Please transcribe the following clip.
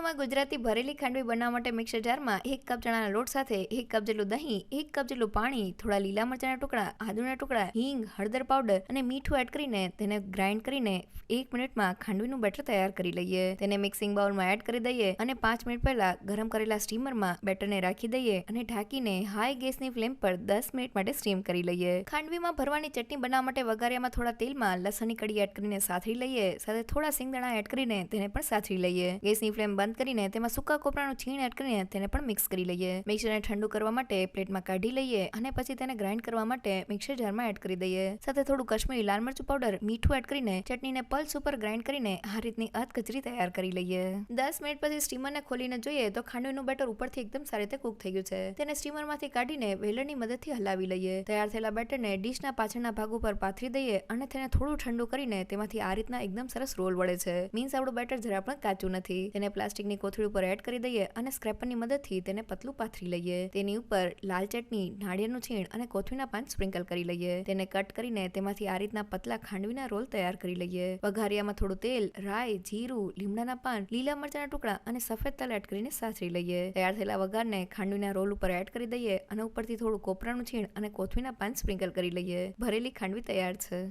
વિડીયોમાં ગુજરાતી ભરેલી ખાંડવી બનાવવા માટે મિક્સર જારમાં એક કપ ચણાના લોટ સાથે એક કપ જેટલું દહીં, એક કપ જેટલું પાણી, થોડા લીલા મરચાના ટુકડા, આદુના ટુકડા, હિંગ, હળદર પાવડર અને મીઠું એડ કરીને તેને ગ્રાઇન્ડ કરીને એક મિનિટમાં ખાંડવીનું બેટર તૈયાર કરી લઈએ. તેને મિક્સિંગ બાઉલમાં એડ કરી દઈએ અને પાંચ મિનિટ પહેલા ગરમ કરેલા સ્ટીમરમાં બેટરને રાખી દઈએ અને ઢાંકીને હાઈ ગેસની ફ્લેમ પર દસ મિનિટ માટે સ્ટીમ કરી લઈએ. ખાંડવીમાં ભરવાની ચટણી બનાવવા માટે વઘારિયામાં થોડા તેલમાં લસણની કડી એડ કરીને સાથરી લઈએ, સાથે થોડા સિંગદાણા એડ કરીને તેને પણ સાથરી લઈએ. ગેસની ફ્લેમ બંધ કરીને તેમાં સૂકા કોપરાનું છીણ એડ કરીને તેને પણ મિક્સ કરી લઈએ. મિક્સરને ઠંડુ કરવા માટે પ્લેટમાં કાઢી લઈએ અને પછી તેને ગ્રાઇન્ડ કરવા માટે મિક્સર જારમાં એડ કરી દઈએ. સાથે થોડું કશ્મીરી લાલ મરચું પાવડર મીઠું એડ કરીને ચટણીને પલ્સ ઉપર ગ્રાઇન્ડ કરીને આ રીતની અધકચરી તૈયાર કરી લઈએ. દસ મિનિટ પછી સ્ટીમરને ખોલીને જોઈએ તો ખાંડવીનું બેટર ઉપરથી એકદમ સારી રીતે કૂક થઈ ગયું છે. તેને સ્ટીમરમાંથી કાઢીને વેલણની મદદથી હલાવી લઈએ. તૈયાર થયેલા બેટરને ડીશના પાછળના ભાગ ઉપર પાથરી દઈએ અને તેને થોડું ઠંડુ કરીને તેમાંથી આ રીતના એકદમ સરસ રોલ વળે છે. મીન્સ આપણું બેટર જરા પણ કાચું નથી. તેને પ્લાસ્ટિકની કોથળી ઉપર એડ કરી દઈએ અને સ્ક્રેપરની મદદથી તેને પતલું પાથરી લઈએ. તેની ઉપર લાલ ચટણી, નાળિયેરનું છીણ અને કોથળીના પાન સ્પ્રિંકલ કરી લઈએ. તેને કટ કરીને તેમાંથી આ રીતના પતલા ખાંડવીના રોલ તૈયાર કરી લઈએ. વઘારિયામાં થોડું તેલ, રાઈ, જીરું, લીમડાના પાન, લીલા મરચાના ટુકડા અને સફેદ તલ એડ કરીને સાસરી લઈએ. તૈયાર થયેલા વઘારને ખાંડવીના રોલ ઉપર એડ કરી દઈએ અને ઉપરથી થોડું કોપરાનું છીણ અને કોથળીના પાન સ્પ્રિંકલ કરી લઈએ. ભરેલી ખાંડવી તૈયાર છે.